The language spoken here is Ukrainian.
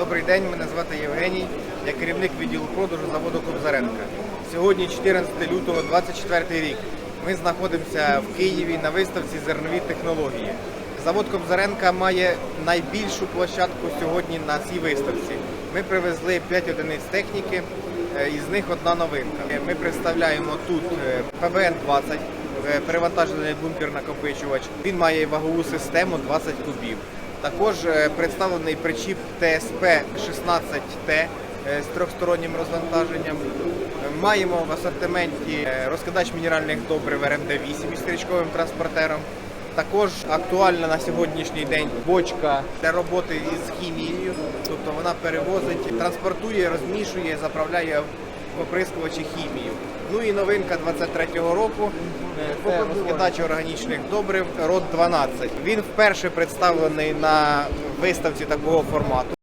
Добрий день, мене звати Євгеній. Я керівник відділу продажу заводу Кобзаренка. Сьогодні 14 лютого 24 рік. Ми знаходимося в Києві на виставці зернові технології. Завод Кобзаренка має найбільшу площадку сьогодні на цій виставці. Ми привезли 5 одиниць техніки, е, із них одна новинка. Ми представляємо тут е, ПБН-20, е, перевантажений бункер накопичувач. Він має вагову систему 20 кубів. Також е, представлений причіп ТСП-16Т е, з трьохстороннім розвантаженням. Маємо в асортименті е, розкидач мінеральних добрив РМД-8 із стрічковим транспортером. Також актуальна на сьогоднішній день бочка для роботи із хімією, тобто вона перевозить, транспортує, розмішує, заправляє оприскувачі хімію. Ну і новинка 23-го року е, це розкидач органічних добрив род 12. Він вперше представлений на виставці такого формату.